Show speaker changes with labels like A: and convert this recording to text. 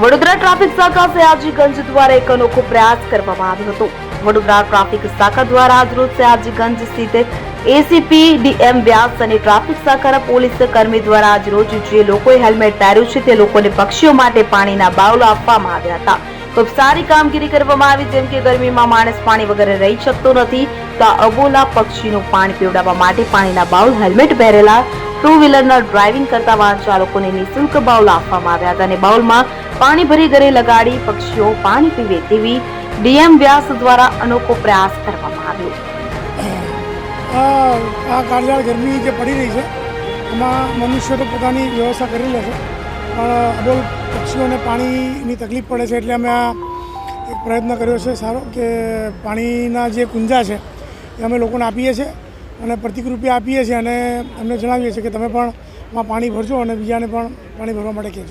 A: Vadodara traffic શાખા સયાજીગંજ દ્વારા એક અનોખો પ્રયાસ કરવામાં આવ્યો હતો. વડોદરા ટ્રાફિક શાખા દ્વારા આજરોજ સયાજીગંજ સ્થિત એસીપી ડીએમ વ્યાસ અને ટ્રાફિક શાખાના પોલીસ કર્મી દ્વારા આજરોજ જે લોકોએ હેલ્મેટ પહેર્યું છે તે લોકોને પક્ષીઓ માટે પાણીના બાઉલો આપવામાં આવ્યા હતા. ખૂબ સારી કામગીરી કરવામાં આવી જેમ કે ગરમીમાં માણસ પાણી વગેરે રહી શકતો નથી. તો અબોલા પક્ષીનું પાણી પીવડાવવા માટે પાણીના બાઉલ, હેલ્મેટ પહેરેલા ટુ વ્હીલરના ડ્રાઇવિંગ કરતા વાહન ચાલકોને નિઃશુલ્ક બાઉલ આપવામાં આવ્યા હતા અને બાઉલમાં પાણી ભરી ઘરે લગાડી પક્ષીઓ પાણી પીવે તેવી ડીએમ વ્યાસ દ્વારા અનોખો પ્રયાસ કરવામાં આવ્યો.
B: આ કાળઝાળ ગરમી જે પડી રહી છે, એમાં મનુષ્ય તો પોતાની વ્યવસ્થા કરી લે છે. પણ અબોલ પક્ષીઓને પાણીની તકલીફ પડે છે એટલે અમે આ એક પ્રયત્ન કર્યો છે સારો કે પાણીના જે કુંજા છે, એ અમે લોકોને આપીએ છીએ. અને પ્રતિક રૂપિયા આપીએ છીએ અને અમને જણાવીએ છીએ કે તમે પણ પાણી ભરજો અને બીજાને પણ પાણી ભરવા માટે કહેજો.